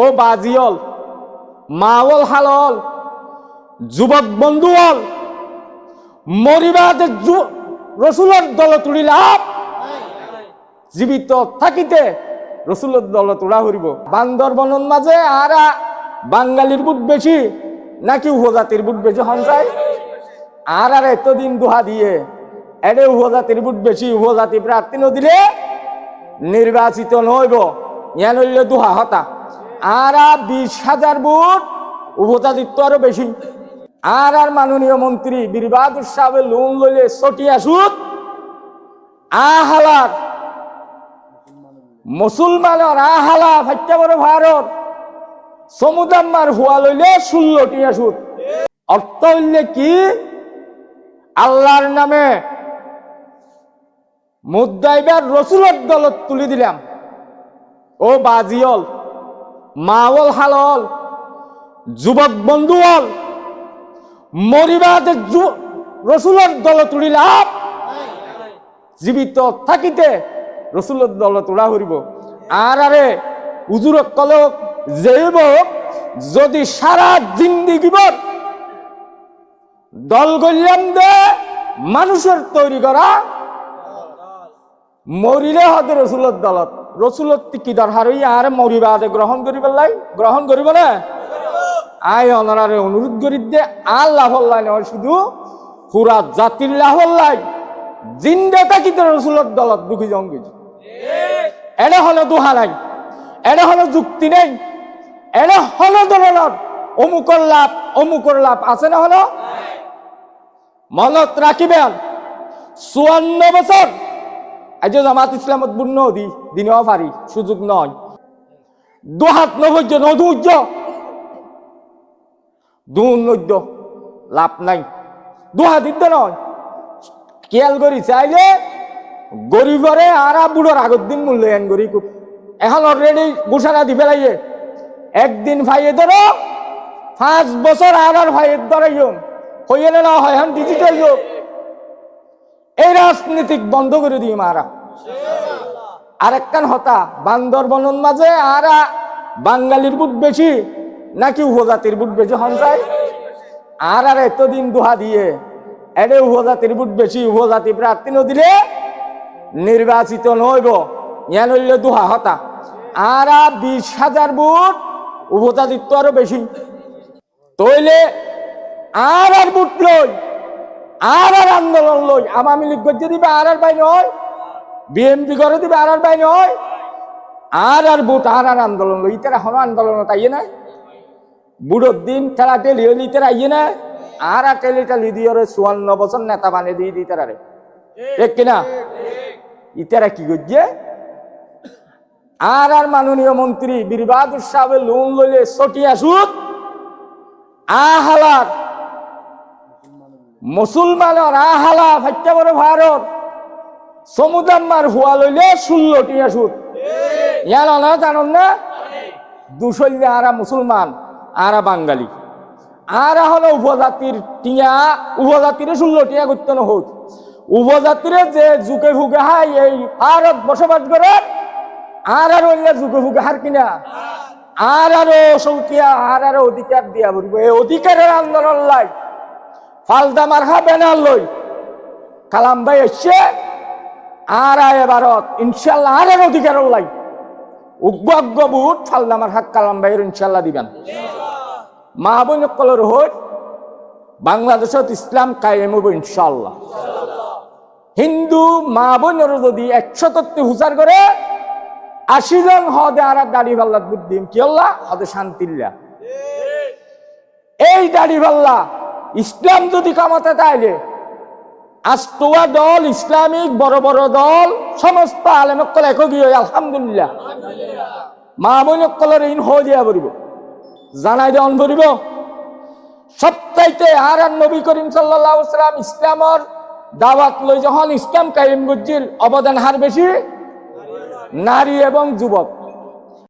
ও বাজিয়ল, মাওল হালল, যুবক বন্ধুল মরিবাদে রসুলের দল তুলি লাভ। জীবিত থাকিতে রসুলের দল তোড়া হরিব বান্দরবনের মাঝে আর বাঙালির বুট বেশি, নাকি উপজাতির বুট বেশি সঞ্চয় আর আর এতদিন দুহা দিয়ে, এডে উপজাতির বুট বেশি, উপজাতি প্রার্থী নদিলে নির্বাচিত নইব। ইয়ান হইলে দুহা হতা। আর আর বিশ হাজার বুট উপজাতিত্ব আরও বেশি। আর আর মাননীয় মন্ত্রী বীরবাদুর সাহেব লোন লইলে সটিয়া সুদ আহালার, মুসলমানের আহালা ফাইটা বড় ভারত সমুদাম্মার হুয়া লইলে ষোলোটিয়া সুদ অর্থ হইলে কি? আল্লাহর নামে মুদ্রাইবার রসুলের দলত তুলি দিলাম। ও বাজিয়ল মাওল হালল, যুবক বন্ধুল মরিবাদে রসুলের দল তুলি লাভ। জীবিত থাকিতে রসুলের দল তোড়া হরিব আর আরে উজুর কলক যেব যদি সারা জিন্দিগিবর দল গল্যাম দে, মানুষের তৈরি করা, মরিলে হতে রসুলের দলত। রসুলত কি দরকার হই আর মরিবাদে গ্রহণ করিব লাই? গ্রহণ করিব না? আয় অনারে অনুরোধ করি দে আর লাভল্লাই নয়, শুধু পুরা জাতির লাভল্লাই জিন্দে থাকিতে রসুলের দলত দুঃখী জঙ্গিজ এনে হলো দুহা নাই, এনে হলো যুক্তি নেই, এনে হলো দলের অমুকর লাভ অমুকর লাভ আছে না হলো? মনত রাখিবেন চুয়ান্ন বছর আজ জামাত ইসলামত বুন্ন দি দিনেও পারি সুযোগ নয়। দুহাত নবৈর্য নদুর্য। দুর্নৈর্য লাভ নাই। দুহাত দিদ্য নয়। খেয়াল করি, চাইলে গরিবরে আর বুড়োর আগর দিন মূল্যায়ন করি খুব এখন অলরেডি ঘোষণা দি ফেলাইয়ে, একদিন ভাইয়ে ধরো, পাঁচ বছর আর আর ভাইয়ের ধরাইও হইয়ে না হয় এখন ডিজিটাল যুগ। এই রাজনীতিক বন্ধ করে দিই মারা। আরেকখান হতা বান্দরবনের মাঝে আর বাঙালির বুট বেশি, নাকি উপজাতির বুট বেশি সঞ্চয় আর আর এতদিন দুহা দিয়ে, এডে উপজাতির বুট বেশি, উপজাতি প্রার্থী নদিলে নির্বাচিত নইব ইয়ান হইলে দুহা হতা। আর আর বিশ হাজার বুট উপজাতিত্ব আরও বেশি। তইলে আর আর বুট লই আর আর আন্দোলন লই, আওয়ামী লীগ গজ্জে দিবে আর আর বাই নয় বিএমপি করে দিবে আর আর বাই নয় আর আর বুট আর আর আন্দোলন লই, ইতারা হন আন্দোলন তাইয়ে না বুড়োর দিন খেলা টেলি হইলি ইতারা আইয়ে না আর আর টেলি টেলি দিয়ে চুয়ান্ন বছর নেতা বানিয়ে দিয়ে দিই তারা রে ঠিক কিনা ইতারা কি করছে আর আর মাননীয় মন্ত্রী বীরবাদুর সাহেব লোন লইলে সটিয়া সুদ আহালার মুসলমানের আহালা ফাইটা বড় ভারত সমুদাম্মার হুয়া লইলে ষোলোটিয়া সুদ ইয়ার না জানন না? দুশল্যা আরা মুসলমান আরা বাঙালি। আর হলো উপজাতির টিয়া উপজাতির ষোলো টিয়া করতে হোক উপজাতিরে যে যুগে ভুগে হাই এই ভারত বসবাস করে আর আর অন্য যুগে ভুগে হার কিনা? আর আরও সৌতিয়া আর আরও অধিকার দিয়া বলব এই অধিকারের আন্দোলন লাই। ফালদা মারহা বেনার লই। কালাম ভাই এসছে আর আয় ভারত ইনশাল্লাহ আর এর অধিকার লাই উগ্র অজ্ঞ বুট ফালদা মারহা কালাম ভাইয়ের ইনশাল্লাহ দিবেন। মা বোন কলর হই বাংলাদেশত ইসলাম কায়েম হইব ইনশাল্লাহ হিন্দু মা বোনের যদি একশো তত্ত্বে হুসার করে, আশি জন হদে আর দাড়ি পাল্লাত বুদ্ধি, কি হল্লা হদে শান্তিল্লা এই দাড়ি পাল্লা ইসলাম যদি কামাতে তাইলে আস্তোয়া দল, ইসলামিক, বড় বড় দল, সমস্ত আলেমকল একগী হই আলহামদুলিল্লাহ। মা বোনকলের ইন হয়ে দিয়া পড়িব জানাই দেন পড়িব সবচাইতে আর আর নবী করিম আলাইহি সাল্লাম ইসলামর দাওয়াত লই যখন ইসলাম কায়েম করছিল, অবদান হার বেশি? নারী এবং যুবক।